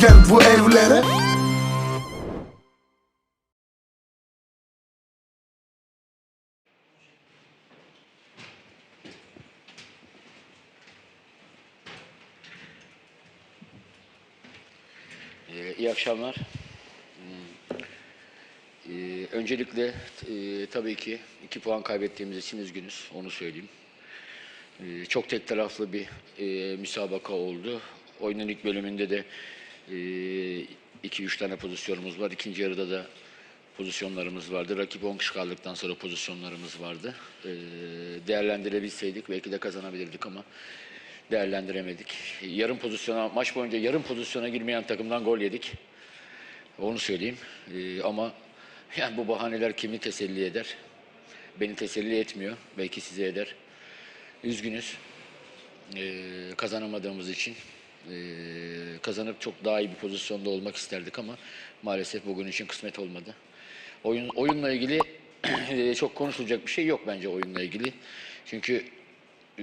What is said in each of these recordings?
gel bu evlere Ee, iyi akşamlar. Hmm. Ee, öncelikle e, tabii ki iki puan kaybettiğimiz için üzgünüz, onu söyleyeyim. Ee, çok tek taraflı bir e, müsabaka oldu. Oyunun ilk bölümünde de 2-3 tane pozisyonumuz var. İkinci yarıda da pozisyonlarımız vardı. Rakip 10 kişi kaldıktan sonra pozisyonlarımız vardı. Ee, değerlendirebilseydik belki de kazanabilirdik ama değerlendiremedik. Yarım pozisyona, maç boyunca yarım pozisyona girmeyen takımdan gol yedik. Onu söyleyeyim. Ee, ama yani bu bahaneler kimi teselli eder? Beni teselli etmiyor. Belki size eder. Üzgünüz. Ee, kazanamadığımız için. Ee, kazanıp çok daha iyi bir pozisyonda olmak isterdik ama maalesef bugün için kısmet olmadı. Oyun oyunla ilgili e, çok konuşulacak bir şey yok bence oyunla ilgili. Çünkü e,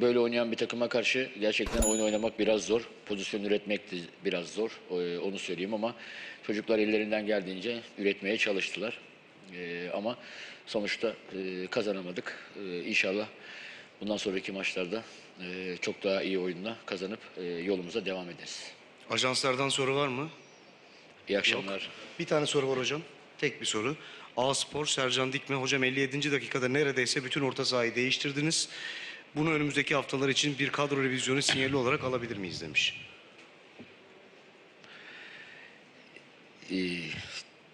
böyle oynayan bir takıma karşı gerçekten oyun oynamak biraz zor. Pozisyon üretmek de biraz zor. E, Onu söyleyeyim ama çocuklar ellerinden geldiğince üretmeye çalıştılar. Ama sonuçta kazanamadık. E, İnşallah bundan sonraki maçlarda e, çok daha iyi oyunla kazanıp e, yolumuza devam ederiz. Ajanslardan soru var mı? İyi akşamlar. Bir tane soru var hocam. Tek bir soru. A Spor, Sercan Dikme. Hocam 57. dakikada neredeyse bütün orta sahayı değiştirdiniz. Bunu önümüzdeki haftalar için bir kadro revizyonu sinyali olarak alabilir miyiz demiş. Ee,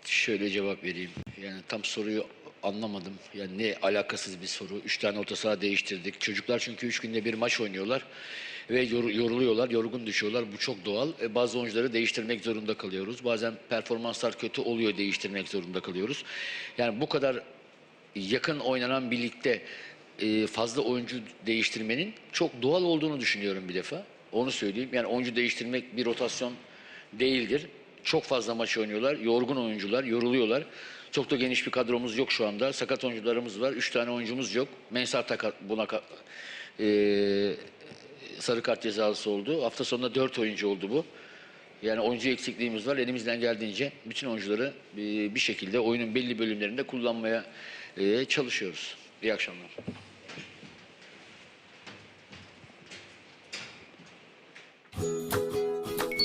şöyle cevap vereyim. Yani tam soruyu anlamadım. Yani ne alakasız bir soru. Üç tane orta saha değiştirdik. Çocuklar çünkü üç günde bir maç oynuyorlar. Ve yor- yoruluyorlar, yorgun düşüyorlar. Bu çok doğal. E, bazı oyuncuları değiştirmek zorunda kalıyoruz. Bazen performanslar kötü oluyor, değiştirmek zorunda kalıyoruz. Yani bu kadar yakın oynanan birlikte e, fazla oyuncu değiştirmenin çok doğal olduğunu düşünüyorum bir defa. Onu söyleyeyim. Yani oyuncu değiştirmek bir rotasyon değildir. Çok fazla maç oynuyorlar. Yorgun oyuncular, yoruluyorlar. Çok da geniş bir kadromuz yok şu anda. Sakat oyuncularımız var. Üç tane oyuncumuz yok. Mensah takat buna e, sarı kart cezalısı oldu. Hafta sonunda dört oyuncu oldu bu. Yani oyuncu eksikliğimiz var. Elimizden geldiğince bütün oyuncuları e, bir şekilde oyunun belli bölümlerinde kullanmaya e, çalışıyoruz. İyi akşamlar.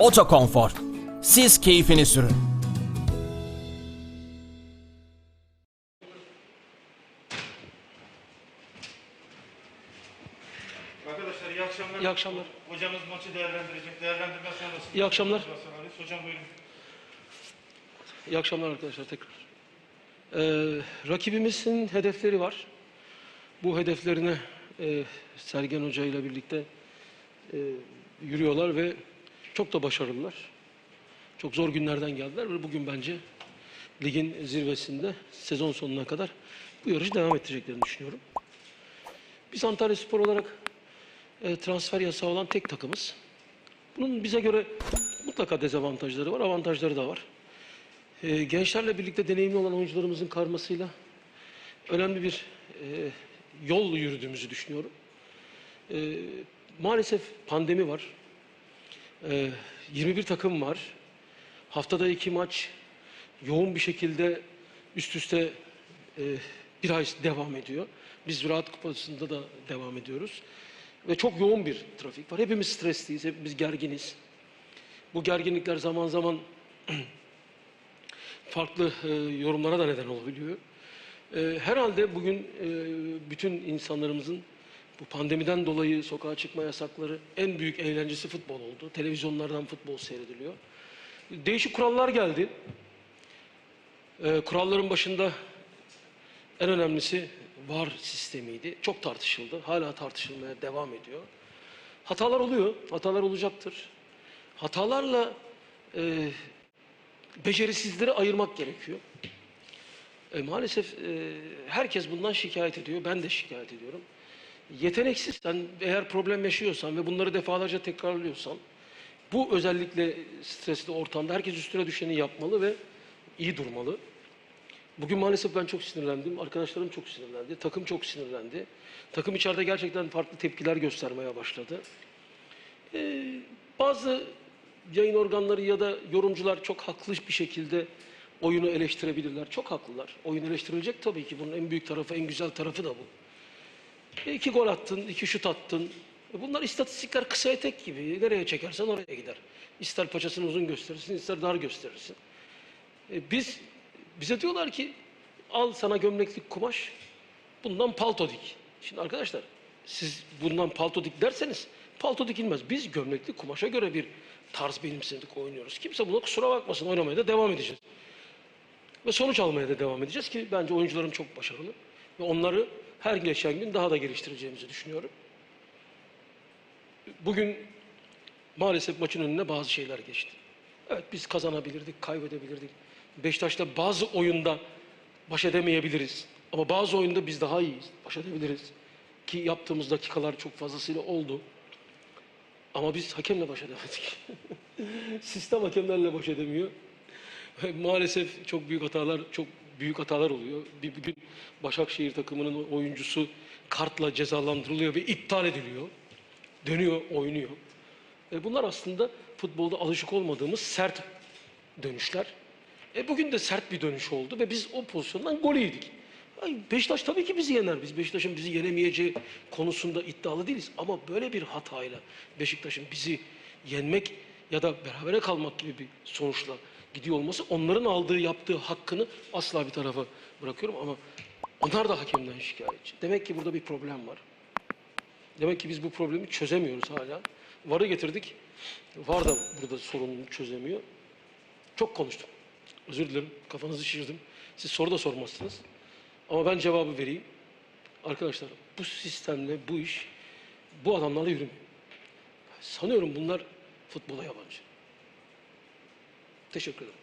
Otokonfor. Siz keyfini sürün. Arkadaşlar iyi akşamlar. İyi akşamlar. Hocamız maçı değerlendirecek. Değerlendirme sonrası. İyi akşamlar. Hocam buyurun. İyi akşamlar arkadaşlar tekrar. Ee, rakibimizin hedefleri var. Bu hedeflerine e, Sergen Hoca ile birlikte e, yürüyorlar ve çok da başarılılar. Çok zor günlerden geldiler ve bugün bence ligin zirvesinde sezon sonuna kadar bu yarışı devam ettireceklerini düşünüyorum. Biz Antalya Spor olarak e, transfer yasağı olan tek takımız. Bunun bize göre mutlaka dezavantajları var, avantajları da var. Ee, gençlerle birlikte deneyimli olan oyuncularımızın karmasıyla önemli bir e, yol yürüdüğümüzü düşünüyorum. Ee, maalesef pandemi var. Ee, 21 takım var. Haftada iki maç yoğun bir şekilde üst üste e, bir ay devam ediyor. Biz Ziraat Kupası'nda da devam ediyoruz. Ve çok yoğun bir trafik var. Hepimiz stresliyiz, hepimiz gerginiz. Bu gerginlikler zaman zaman farklı e, yorumlara da neden olabiliyor. E, herhalde bugün bütün insanlarımızın bu pandemiden dolayı sokağa çıkma yasakları en büyük eğlencesi futbol oldu. Televizyonlardan futbol seyrediliyor. Değişik kurallar geldi. E, kuralların başında en önemlisi VAR sistemiydi. Çok tartışıldı. Hala tartışılmaya devam ediyor. Hatalar oluyor. Hatalar olacaktır. Hatalarla e, becerisizleri ayırmak gerekiyor. E, maalesef e, herkes bundan şikayet ediyor. Ben de şikayet ediyorum. Yeteneksizsen, eğer problem yaşıyorsan ve bunları defalarca tekrarlıyorsan, bu özellikle stresli ortamda herkes üstüne düşeni yapmalı ve iyi durmalı. Bugün maalesef ben çok sinirlendim. Arkadaşlarım çok sinirlendi. Takım çok sinirlendi. Takım içeride gerçekten farklı tepkiler göstermeye başladı. Ee, bazı yayın organları ya da yorumcular çok haklı bir şekilde oyunu eleştirebilirler. Çok haklılar. Oyun eleştirilecek tabii ki. Bunun en büyük tarafı, en güzel tarafı da bu. E, iki gol attın, iki şut attın. E, bunlar istatistikler kısa etek gibi. Nereye çekersen oraya gider. İster paçasını uzun gösterirsin, ister dar gösterirsin. E, biz bize diyorlar ki al sana gömleklik kumaş, bundan palto dik. Şimdi arkadaşlar siz bundan palto dik derseniz palto dikilmez. Biz gömlekli kumaşa göre bir tarz benimsedik oynuyoruz. Kimse buna kusura bakmasın oynamaya da devam edeceğiz. Ve sonuç almaya da devam edeceğiz ki bence oyuncularım çok başarılı. Ve onları her geçen gün daha da geliştireceğimizi düşünüyorum. Bugün maalesef maçın önüne bazı şeyler geçti. Evet biz kazanabilirdik, kaybedebilirdik. Beşiktaş'ta bazı oyunda baş edemeyebiliriz. Ama bazı oyunda biz daha iyiyiz, baş edebiliriz. Ki yaptığımız dakikalar çok fazlasıyla oldu. Ama biz hakemle baş edemedik. Sistem hakemlerle baş edemiyor. Maalesef çok büyük hatalar, çok büyük hatalar oluyor. Bir, bir gün Başakşehir takımının oyuncusu kartla cezalandırılıyor ve iptal ediliyor. Dönüyor, oynuyor. E bunlar aslında futbolda alışık olmadığımız sert dönüşler. E bugün de sert bir dönüş oldu ve biz o pozisyondan gol yedik. Ay Beşiktaş tabii ki bizi yener. Biz Beşiktaş'ın bizi yenemeyeceği konusunda iddialı değiliz. Ama böyle bir hatayla Beşiktaş'ın bizi yenmek ya da berabere kalmak gibi bir sonuçla gidiyor olması onların aldığı yaptığı hakkını asla bir tarafa bırakıyorum ama onlar da hakemden şikayetçi. Demek ki burada bir problem var. Demek ki biz bu problemi çözemiyoruz hala. VAR'ı getirdik. VAR da burada sorununu çözemiyor. Çok konuştum. Özür dilerim. Kafanızı şişirdim. Siz soru da sormazsınız. Ama ben cevabı vereyim. Arkadaşlar bu sistemle bu iş bu adamlarla yürümüyor. Sanıyorum bunlar futbola yabancı. Teşekkür ederim.